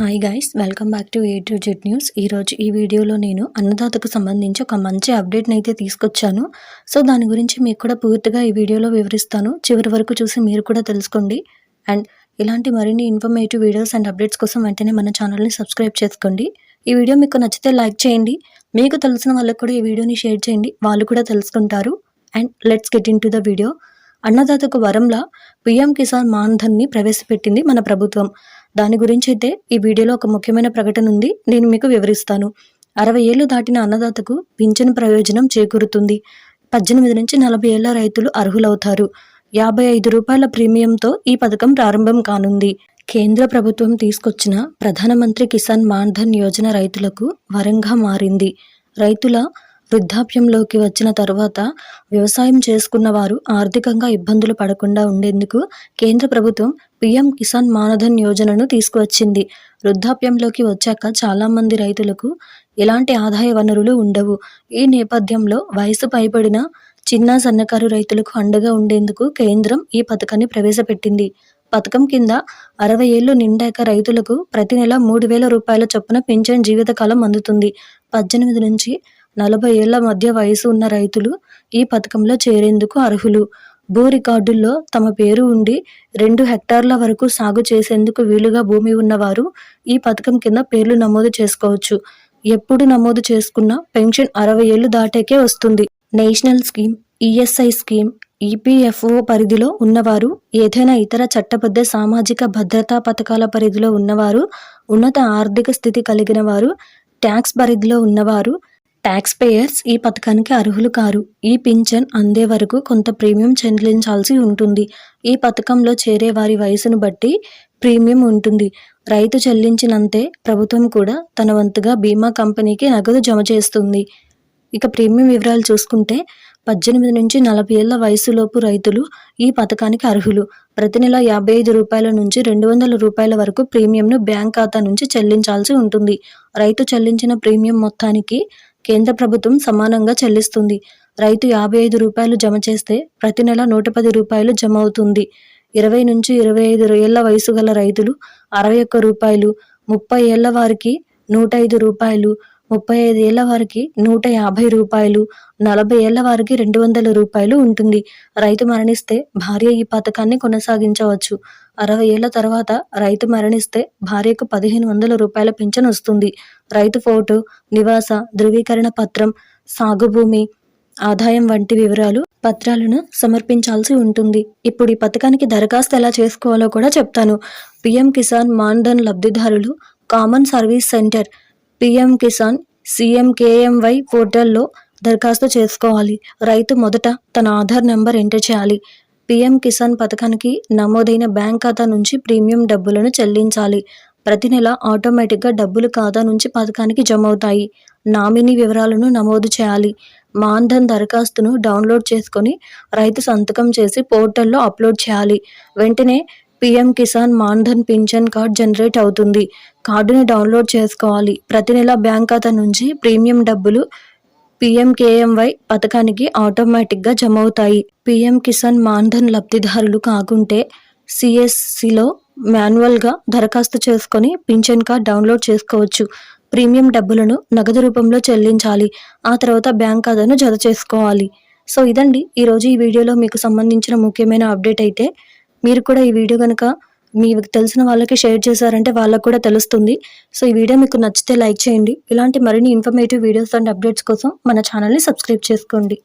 Hi guys welcome back to A to Z news ఈరోజు ఈ వీడియోలో నేను అన్నదాతకు సంబంధించి ఒక మంచి అప్డేట్ని అయితే తీసుకొచ్చాను. సో దాని గురించి మీకు కూడా పూర్తిగా ఈ వీడియోలో వివరిస్తాను. చివరి వరకు చూసి మీరు కూడా తెలుసుకోండి. అండ్ ఇలాంటి మరిన్ని ఇన్ఫర్మేటివ్ వీడియోస్ అండ్ అప్డేట్స్ కోసం వెంటనే మన ఛానల్ని సబ్స్క్రైబ్ చేసుకోండి. ఈ వీడియో మీకు నచ్చితే లైక్ చేయండి. మీకు తెలిసిన వాళ్ళకి కూడా ఈ వీడియోని షేర్ చేయండి. వాళ్ళు కూడా తెలుసుకుంటారు. And let's get in to the video అన్నదాతకు వరంలా పిఎం కిసాన్ మాన్ధన్ని ప్రవేశపెట్టింది మన ప్రభుత్వం. దాని గురించి అయితే ఈ వీడియోలో ఒక ముఖ్యమైన ప్రకటన ఉంది. నేను మీకు వివరిస్తాను. అరవై ఏళ్ళు దాటిన అన్నదాతకు పింఛను ప్రయోజనం చేకూరుతుంది. పద్దెనిమిది నుంచి నలభై ఏళ్ళ రైతులు అర్హులవుతారు. యాభై ఐదు రూపాయల ప్రీమియంతో ఈ పథకం ప్రారంభం కానుంది. కేంద్ర ప్రభుత్వం తీసుకొచ్చిన ప్రధానమంత్రి కిసాన్ మాన్ధన్ యోజన రైతులకు వరంగా మారింది. రైతుల వృద్ధాప్యంలోకి వచ్చిన తర్వాత వ్యవసాయం చేసుకున్న వారు ఆర్థికంగా ఇబ్బందులు పడకుండా ఉండేందుకు కేంద్ర ప్రభుత్వం పీఎం కిసాన్ మానధన్ యోజనను తీసుకువచ్చింది. వృద్ధాప్యంలోకి వచ్చాక చాలామంది రైతులకు ఎలాంటి ఆదాయ వనరులు ఉండవు. ఈ నేపథ్యంలో వయసు పైబడిన చిన్న సన్నకారు రైతులకు అండగా ఉండేందుకు కేంద్రం ఈ పథకాన్ని ప్రవేశపెట్టింది. పథకం కింద అరవై ఏళ్ళు నిండాక రైతులకు ప్రతి నెల మూడు వేల రూపాయల చొప్పున పింఛన్ జీవితకాలం అందుతుంది. పద్దెనిమిది నుంచి నలభై ఏళ్ళ మధ్య వయసు ఉన్న రైతులు ఈ పథకంలో చేరేందుకు అర్హులు. భూ రికార్డుల్లో తమ పేరు ఉండి రెండు హెక్టార్ల వరకు సాగు చేసేందుకు వీలుగా భూమి ఉన్నవారు ఈ పథకం కింద పేర్లు నమోదు చేసుకోవచ్చు. ఎప్పుడు నమోదు చేసుకున్న పెన్షన్ అరవై ఏళ్ళు దాటాకే వస్తుంది. National scheme ESI scheme EPFO పరిధిలో ఉన్నవారు ఏదైనా ఇతర చట్టబద్ధ సామాజిక భద్రతా పథకాల పరిధిలో ఉన్నవారు ఉన్నత ఆర్థిక స్థితి కలిగిన వారు ట్యాక్స్ పరిధిలో ఉన్నవారు ట్యాక్స్ పేయర్స్ ఈ పథకానికి అర్హులు కారు. ఈ పింఛన్ అందే వరకు కొంత ప్రీమియం చెల్లించాల్సి ఉంటుంది. ఈ పథకంలో చేరే వారి వయసును బట్టి ప్రీమియం ఉంటుంది. రైతు చెల్లించినంతే ప్రభుత్వం కూడా తన వంతుగా బీమా కంపెనీకి నగదు జమ చేస్తుంది. ఇక ప్రీమియం వివరాలు చూసుకుంటే పద్దెనిమిది నుంచి నలభై ఏళ్ళ వయసులోపు రైతులు ఈ పథకానికి అర్హులు. ప్రతి నెల యాభై ఐదు రూపాయల నుంచి రెండు వందల రూపాయల వరకు ప్రీమియంను బ్యాంక్ ఖాతా నుంచి చెల్లించాల్సి ఉంటుంది. రైతు చెల్లించిన ప్రీమియం మొత్తానికి కేంద్ర ప్రభుత్వం సమానంగా చెల్లిస్తుంది. రైతు యాభై ఐదు రూపాయలు జమ చేస్తే ప్రతి నెల నూట పది రూపాయలు జమ అవుతుంది. ఇరవై నుంచి ఇరవై ఐదు ఏళ్ళ వయసు గల రైతులు అరవై ఒక్క రూపాయలు ముప్పై ఏళ్ళ వారికి నూట ఐదు రూపాయలు ముప్పై ఐదు ఏళ్ళ వారికి నూట యాభై రూపాయలు నలభై ఏళ్ళ వారికి రెండు వందల రూపాయలు ఉంటుంది. రైతు మరణిస్తే భార్య ఈ పథకాన్ని కొనసాగించవచ్చు. అరవై ఏళ్ళ తర్వాత రైతు మరణిస్తే భార్యకు పదిహేను వందల రూపాయల పింఛన్ వస్తుంది. రైతు ఫోటో నివాస ధృవీకరణ పత్రం సాగు భూమి ఆదాయం వంటి వివరాలు పత్రాలను సమర్పించాల్సి ఉంటుంది. ఇప్పుడు ఈ పథకానికి దరఖాస్తు ఎలా చేసుకోవాలో కూడా చెప్తాను. పిఎం కిసాన్ మాన్ధన్ లబ్ధిదారులు common service centre PM Kisan CMKMY పోర్టల్లో దరఖాస్తు చేసుకోవాలి. రైతు మొదట తన ఆధార్ నెంబర్ ఎంటర్ చేయాలి. పిఎం కిసాన్ పథకానికి నమోదైన బ్యాంక్ ఖాతా నుంచి ప్రీమియం డబ్బులను చెల్లించాలి. ప్రతి నెల ఆటోమేటిక్గా డబ్బులు ఖాతా నుంచి పథకానికి జమ అవుతాయి నామినీ వివరాలను నమోదు చేయాలి. మాన్ధన్ దరఖాస్తును డౌన్లోడ్ చేసుకొని రైతు సంతకం చేసి పోర్టల్లో అప్లోడ్ చేయాలి. వెంటనే పిఎం కిసాన్ మాన్ధన్ పింఛన్ కార్డ్ జనరేట్ అవుతుంది. కార్డుని డౌన్లోడ్ చేసుకోవాలి. ప్రతి నెల బ్యాంక్ ఖాతా నుంచి ప్రీమియం డబ్బులు పిఎంకేఎంవై పథకానికి ఆటోమేటిక్గా జమ అవుతాయి పిఎం కిసాన్ మాన్ధన్ లబ్ధిదారులు కాకుంటే సిఎస్సిలో మాన్యువల్గా దరఖాస్తు చేసుకొని పింఛన్ కార్డ్ డౌన్లోడ్ చేసుకోవచ్చు. ప్రీమియం డబ్బులను నగదు రూపంలో చెల్లించాలి. ఆ తర్వాత బ్యాంక్ ఖాతాను జత చేసుకోవాలి. సో ఇదండి. ఈరోజు ఈ వీడియోలో మీకు సంబంధించిన ముఖ్యమైన అప్డేట్ అయితే మీరు కూడా ఈ వీడియో కనుక మీకు తెలిసిన వాళ్ళకి షేర్ చేశారంటే వాళ్ళకు కూడా తెలుస్తుంది. సో ఈ వీడియో మీకు నచ్చితే లైక్ చేయండి. ఇలాంటి మరిన్ని ఇన్ఫర్మేటివ్ వీడియోస్ అండ్ అప్డేట్స్ కోసం మన ఛానల్ని సబ్స్క్రైబ్ చేసుకోండి.